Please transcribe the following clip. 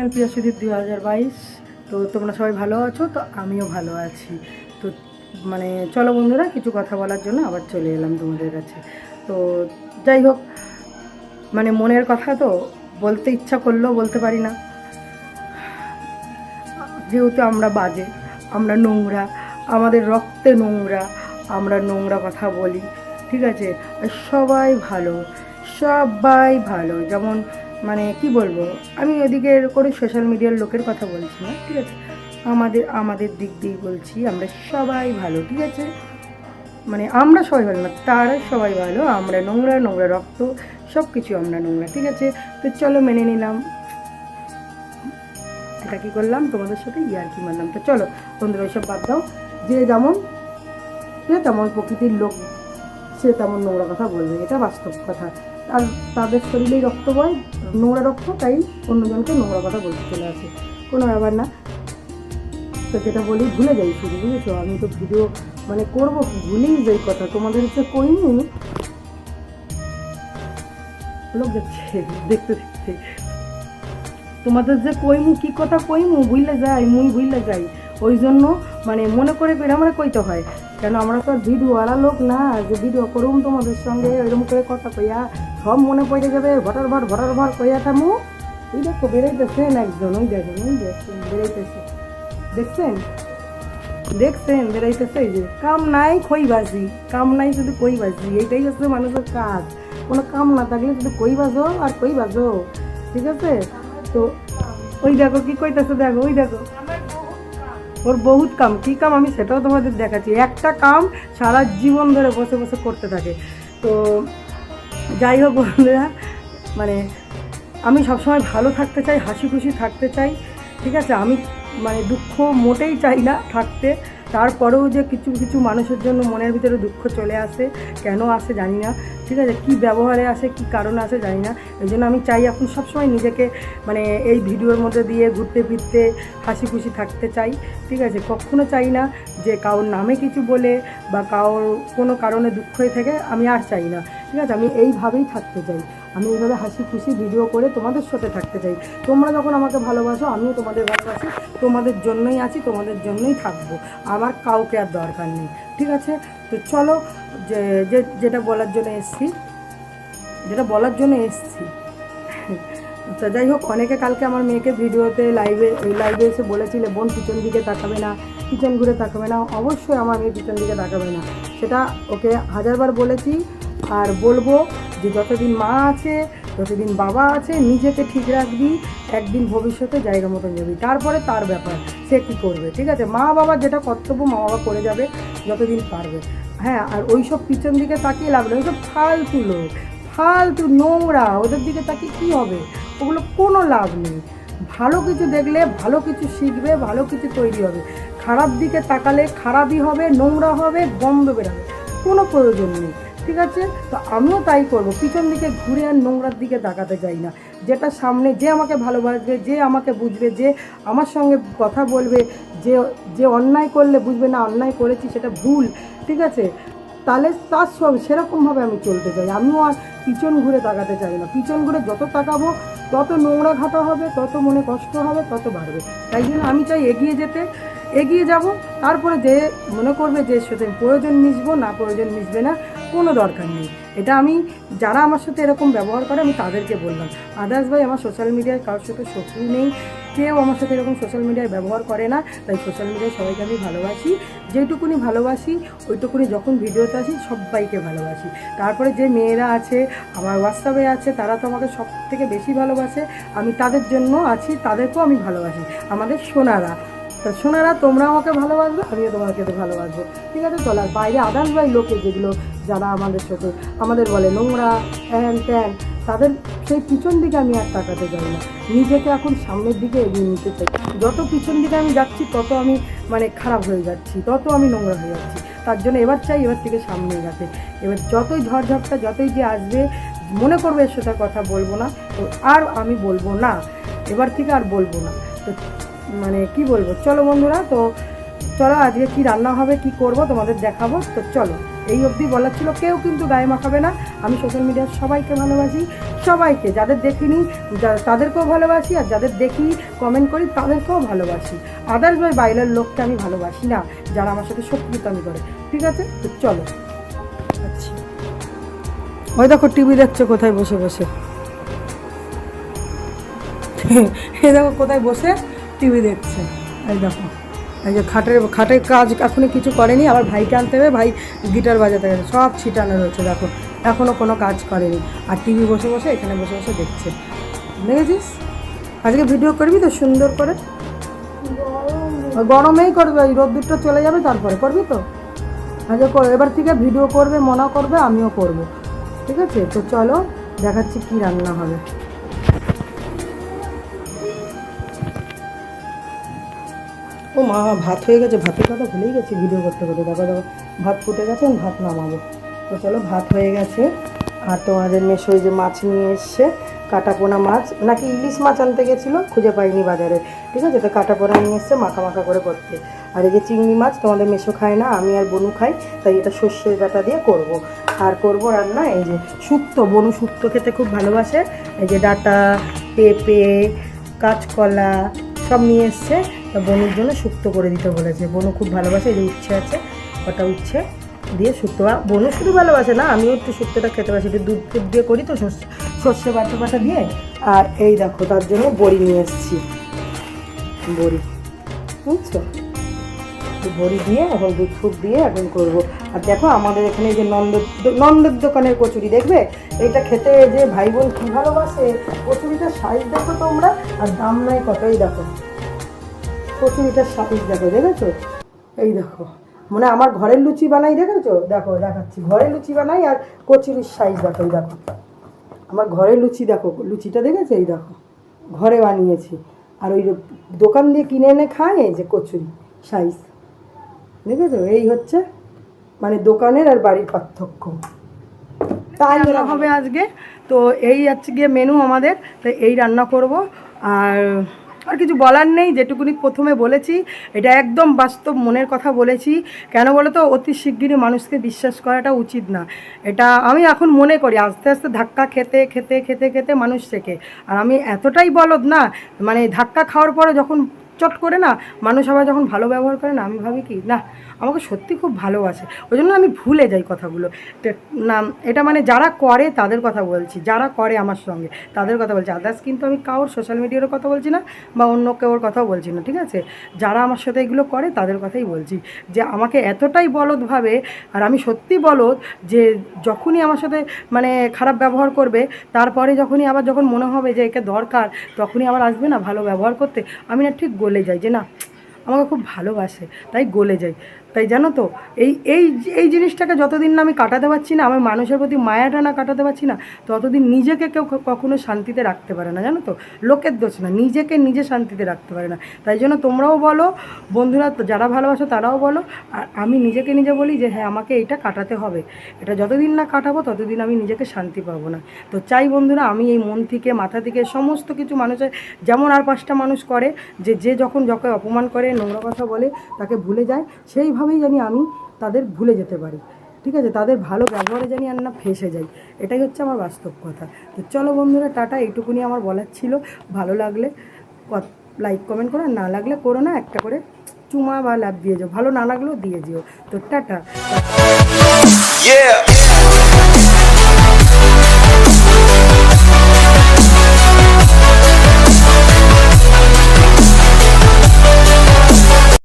Channel প্রিয় সুদীপ দু হাজার বাইশ। তো তোমরা সবাই ভালো আছো? তো আমিও ভালো আছি। তো মানে চলো বন্ধুরা, কিছু কথা বলার জন্য আবার চলে এলাম তোমাদের কাছে। তো যাই হোক মানে মনের কথা তো বলতে ইচ্ছা করলেও বলতে পারি না। যেহেতু আমরা বাজে, আমরা নোংরা, আমাদের রক্তে নোংরা, আমরা নোংরা কথা বলি, ঠিক আছে? সবাই ভালো সবাই ভালো। যেমন মানে কি বলব, আমি ওদিকে করে সোশ্যাল মিডিয়ার লোকের কথা বলছি না, ঠিক আছে? আমাদের আমাদের দিক দিয়ে বলছি, আমরা সবাই ভালো, ঠিক আছে? মানে আমরা সবাই ভালো না, তারা সবাই ভালো, আমরা নোংরা নোংরা রক্ত সব কিছু আমরা নোংরা, ঠিক আছে? তো চলো মেনে নিলাম। এটা কী করলাম? তোমাদের সাথে ইয়ার কি মারলাম। তো চলো, বন্ধুরা, ওইসব বাদ দাও। যে যেমন সে তেমন প্রকৃতির লোক, সে তেমন নোংরা কথা বলবে, এটা বাস্তব কথা। আর তাদের শরীরেই রক্ত বয়, নোংরা রক্ত, তাই অন্যজনকে নোংরা কথা বলতে চলে আসে। কোনো ব্যাপার না। তো যেটা বলি, ভুলে যাই শুধু, বুঝেছ? আমি তো ভিডিও মানে করব ভুলেই যাই কথা। তোমাদের হচ্ছে কইনি লোক দেখছে, দেখতে দেখতে। তোমাদের যে কইমু, কি কথা কইমু? বুঝলে যাই, মুই বুঝলে যাই। ওই জন্য মানে মনে করে করে আমরা কইতে হয়। কেন আমরা তো আর ভিডিও আলা লোক না, যে ভিডিও করুম তোমাদের সঙ্গে, এরকম করে কথা কইয়া সব মনে পড়ে যাবে ভটার ভর ভটার ভর কইয়া থামু। এই দেখো বেরোইতেছেন একজন ওই দেখেন ওই দেখছেন বেরোইতেছে দেখছেন? দেখছেন বেরাইতেছে এই যে, কাম নাই খইবাজি, কাম নাই শুধু কই কইবাজি এইটাই হচ্ছে মানুষের কাজ। কোনো কাম না থাকলে শুধু কই বাজো আর কই বাজো ঠিক আছে? তো, ওই দেখো, কি কইতেছে দেখো, ওই দেখো। ওর বহুত কাম। কি কাম আমি সেটাও তোমাদের দেখাচ্ছি। একটা কাম সারা জীবন ধরে বসে বসে করতে থাকে। তো যাই হোক বন্ধুরা মানে আমি সবসময় ভালো থাকতে চাই, হাসি খুশি থাকতে চাই, ঠিক আছে? আমি মানে দুঃখ মোটেই চাই না থাকতে। তারপরেও যে কিছু কিছু মানুষের জন্য মনের ভিতরে দুঃখ চলে আসে, কেন আসে জানি না। ঠিক আছে? কি ব্যবহারে আসে, কি কারণে আসে জানি না। এই জন্য আমি চাই এখন সবসময় নিজেকে মানে এই ভিডিওর মধ্যে দিয়ে ঘুরতে ফিরতে হাসি খুশি থাকতে চাই। ঠিক আছে? কখনো চাই না যে কারোর নামে কিছু বলে বা কারোর কোনো কারণে দুঃখ থেকে, আমি আর চাই না। ঠিক আছে? আমি এইভাবেই থাকতে চাই। আমি এইভাবে হাসি খুশি ভিডিও করে তোমাদের সাথে থাকতে চাই। তোমরা যখন আমাকে ভালোবাসো, আমিও তোমাদের ভালোবাসি। তোমাদের জন্যই আছি, তোমাদের জন্যই থাকব। আমার কাউকে আর দরকার নেই, ঠিক আছে? তো চলো, যে যেটা বলার জন্য এসছি, যেটা বলার জন্য এসছি। তো যাই হোক, অনেকে কালকে আমার মেয়েকে ভিডিওতে লাইভে লাইভে এসে বলেছিলে, বোন, পিছন দিকে তাকাবে না, পিছন ঘুরে তাকাবে না। অবশ্যই আমার মেয়ে পিছন দিকে তাকাবে না। সেটা ওকে হাজারবার বলেছি। আর বলব যে যতদিন মা আছে, যতদিন বাবা আছে, নিজেকে ঠিক রাখবি, একদিন ভবিষ্যতে জায়গা মতন যাবি। তারপরে তার ব্যাপার, সে কী করবে, ঠিক আছে? মা বাবার যেটা কর্তব্য, মা বাবা করে যাবে যতদিন পারবে। হ্যাঁ আর ওই সব পিছন দিকে তাকিয়ে লাগল ওইসব ফালতু লোক, ফালতু নোংরা, ওদের দিকে তাকিয়ে কী হবে? ওগুলো কোনো লাভ নেই। ভালো কিছু দেখলে ভালো কিছু শিখবে, ভালো কিছু তৈরি হবে। খারাপ দিকে তাকালে খারাপই হবে, নোংরা হবে, গন্ধ বেরোবে। কোনো প্রয়োজন নেই। ঠিক আছে? তো আমিও তাই করব। পিছন দিকে ঘুরে আর নোংরার দিকে তাকাতে চাই না। যেটা সামনে যে আমাকে ভালোবাসবে, যে আমাকে বুঝবে, যে আমার সঙ্গে কথা বলবে, যে যে অন্যায় করলে বুঝবে না অন্যায় করেছি সেটা ভুল, ঠিক আছে? তাহলে তার সঙ্গে সেরকমভাবে আমি চলতে চাই আমিও আর পিছন ঘুরে তাকাতে চাই না। পিছন ঘুরে যত তাকাবো, তত নোংরা ঘাটা হবে, তত মনে কষ্ট হবে, তত বাড়বে। তাই জন্য আমি চাই এগিয়ে যেতে। এগিয়ে যাব, তারপরে যে মনে করবে যে সাথে প্রয়োজন মিশবো, না প্রয়োজন মিশবে না কোনো দরকার নেই। এটা আমি, যারা আমার সাথে এরকম ব্যবহার করে, আমি তাদেরকে বললাম। আদার্স ভাই, আমার সোশ্যাল মিডিয়ায় কারোর সাথে শত্রু নেই। কেউ আমার সাথে এরকম সোশ্যাল মিডিয়ায় ব্যবহার করে না। তাই সোশ্যাল মিডিয়ায় সবাইকে আমি ভালোবাসি। যেটুকুনি ভালোবাসি, ওইটুকুনি যখন ভিডিওতে আসি, সবাইকে ভালোবাসি। তারপরে যে মেয়েরা আছে, আমার হোয়াটসঅ্যাপে আছে, তারা তো আমাকে সব থেকে বেশি ভালোবাসে। আমি তাদের জন্য আছি, তাদেরকেও আমি ভালোবাসি। আমাদের সোনারা। তা সোনারা, তোমরা আমাকে ভালোবাসবে, আমিও তোমাকে ভালোবাসবো। ঠিক আছে, চল, আর বাইরে আদার্স বাই লোকে যেগুলো, যারা আমাদের সাথে, আমাদের বলে নোংরা হ্যান ত্যান, তাদের সেই পিছন দিকে আমি আর তাকাতে চাই না। নিজেকে এখন সামনের দিকে এগিয়ে নিতে চাই। যত পিছন দিকে আমি যাচ্ছি, তত আমি মানে খারাপ হয়ে যাচ্ছি, তত আমি নোংরা হয়ে যাচ্ছি। তার জন্য এবার চাই, এবার থেকে সামনে যাতে এবার যতই ঝড়ঝাপটা, যতই যে আসবে, মনে করবে এর সাথে কথা বলব না। তো আর আমি বলব না। এবার থেকে আর বলব না। তো মানে কি বলব? চলো বন্ধুরা, তো চলো আজকে কি রান্না হবে, কি করব, তোমাদের দেখাবো। তো চলো, এই অবধি বলার ছিল, কেউ কিন্তু গায়ে মাখাবে না। আমি সোশ্যাল মিডিয়ার সবাইকে ভালোবাসি। সবাইকে, যাদের দেখিনি তাদেরকেও ভালোবাসি, আর যাদের দেখি কমেন্ট করি, তাদেরকেও ভালোবাসি। আদার্স বাই বাইরের লোককে আমি ভালোবাসি না, যারা আমার সাথে সত্যিকামি করে। ঠিক আছে? তো চলো। আচ্ছা। ওই দেখো টিভি দেখছ কোথায় বসে বসে। এই দেখো কোথায় বসে। টিভি দেখছে। এই দেখো। এই যে খাটের খাটের কাজ এখনও কিছু করেনি, আবার ভাইকে আনতে হবে, ভাই গিটার বাজাতে গেছে। সব ছিটানো রয়েছে, দেখো। এখনও কোনো কাজ করেনি। আর টিভি বসে বসে, এখানে বসে বসে দেখছে। দেখেছিস? আজকে ভিডিও করবি তো সুন্দর করে? গরমেই করবে, ওই রোদ্দুরটা চলে যাবে তারপরে। করবি তো? কর, এবার থেকে ভিডিও করবে, মনা করবে, আমিও করব। ঠিক আছে? তো চলো, দেখাচ্ছি কি রান্না হবে। ও মা, ভাত হয়ে গেছে, ভাতের কথা ভুলেই গেছি ভিডিও করতে করতে। দেখো দেখো, ভাত ফুটে গেছে, আমি ভাত নামাবো। তো চলো, ভাত হয়ে গেছে। আর তোমাদের মেশো যে মাছ নিয়ে এসছে, কাটাপোনা মাছ, নাকি ইলিশ মাছ আনতে গেছিল, খুঁজে পাইনি বাজারে। ঠিক আছে, তো কাটাপোনা নিয়ে এসছে, মাখা মাখা করে করতে। আর এই যে চিংড়ি মাছ, তোমাদের মেশো খায় না, আমি আর বনু খাই, তাই এটা সর্ষের ডাটা দিয়ে করব। আর করব রান্না, এই যে শুক্তো, বনু শুক্তো খেতে খুব ভালোবাসে। এই যে ডাটা, পেঁপে, কাঁচকলা, সব নিয়ে এসছে। তা বনুর জন্য শুক্তো করে দিতে বলেছে। বনু খুব ভালোবাসে, এই যে উচ্ছে আছে ওটা উচ্ছে দিয়ে শুক্তো। বনু শুধু ভালোবাসে না, আমিও একটু শুক্তোটা খেতে পারছি একটু দুধ ফুট দিয়ে করি তো সর্ষে সর্ষে বাটা বাটা দিয়ে। আর এই দেখো, তার জন্য বড়ি নিয়ে এসেছি। বড়ি, বুঝছ? বড়ি দিয়ে এখন দুধ ফুট দিয়ে এখন করব। আর দেখো, আমাদের এখানে যে নন্দ নন্দের দোকানের কচুরি, দেখবে? এইটা খেতে যে ভাই বোন কী ভালোবাসে? কচুরিটার সাইজ দেখো তোমরা, আর দাম নাই কতই দেখো। কচুরিটার সাইজ দেখো দেখেছ? এই দেখো মানে আমার ঘরের লুচি বানাই দেখেছ? দেখো দেখাচ্ছি। ঘরে লুচি বানাই আর কচুরির সাইজ দেখো এই দেখো। আমার ঘরের লুচি দেখো লুচিটা দেখেছ? এই দেখো ঘরে বানিয়েছি। আর ওই দোকান দিয়ে কিনে এনে খায় এই যে কচুরি সাইজ দেখেছ? এই হচ্ছে মানে দোকানের আর বাড়ির পার্থক্য। তাই রান্না হবে আজকে। তো এই আজকে মেনু আমাদের। তো এই রান্না করব। আর আর কিছু বলার নেই, যেটুকুনি প্রথমে বলেছি, এটা একদম বাস্তব মনের কথা বলেছি। কেন বলো তো অতি শিগগিরই মানুষকে বিশ্বাস করাটা উচিত না। এটা আমি এখন মনে করি, আস্তে আস্তে ধাক্কা খেতে খেতে খেতে খেতে মানুষ শেখে। আর আমি এতটাই বলদ না মানে ধাক্কা খাওয়ার পরে যখন চট করে না, মানুষ আবার যখন ভালো ব্যবহার করে না, আমি ভাবি কি, না আমাকে সত্যি খুব ভালোবাসে। ওই জন্য আমি ভুলে যাই কথাগুলো। না এটা মানে যারা করে তাদের কথা বলছি, যারা করে আমার সঙ্গে তাদের কথা বলছি। আদার্স কিন্তু আমি কারোর সোশ্যাল মিডিয়ারও কথা বলছি না বা অন্য কেউর কথাও বলছি না, ঠিক আছে? যারা আমার সাথে এগুলো করে তাদের কথাই বলছি। যে আমাকে এতটাই বলদ ভাবে, আর আমি সত্যি বলদ যে যখনই আমার সাথে মানে খারাপ ব্যবহার করবে, তারপরে যখনই আবার যখন মনে হবে যে একে দরকার, তখনই আবার আসবে না ভালো ব্যবহার করতে। আমি না ঠিক গলে যাই যে না, আমাকে খুব ভালোবাসে, তাই গলে যাই। তাই জানো তো? এই এই এই জিনিসটাকে যতদিন না আমি কাটাতে পারছি না, আমার মানুষের প্রতি মায়াটা না কাটাতে পারছি না, ততদিন নিজেকে কেউ কখনো শান্তিতে রাখতে পারে না, জানো তো? লোকের দোষ না, নিজেকে নিজে শান্তিতে রাখতে পারে না। তাই জন্য তোমরাও বলো, বন্ধুরা যারা ভালোবাসো তারাও বলো, আর আমি নিজেকে নিজে বলি যে হ্যাঁ আমাকে এইটা কাটাতে হবে। এটা যতদিন না কাটাবো, ততদিন আমি নিজেকে শান্তি পাবো না। তো চাই বন্ধুরা, আমি এই মন থেকে, মাথা থেকে সমস্ত কিছু মানুষের, যেমন আর পাঁচটা মানুষ করে, যে যে যখন যখন অপমান করে, নোংরা কথা বলে, তাকে ভুলে যায় সেইভাবেই জানি আমি তাদের ভুলে যেতে পারি। ঠিক আছে? তাদের ভালো ব্যবহারে জানি আর না ফেসে যাই। এটাই হচ্ছে আমার বাস্তব কথা। তো চলো বন্ধুরা, টাটা। এইটুকুনি আমার বলার ছিল। ভালো লাগলে লাইক কমেন্ট করো। না লাগলে করো না। একটা করে চুমা বা লাভ দিয়ে যাও। ভালো না লাগলেও দিয়ে যেও। তো টাটা.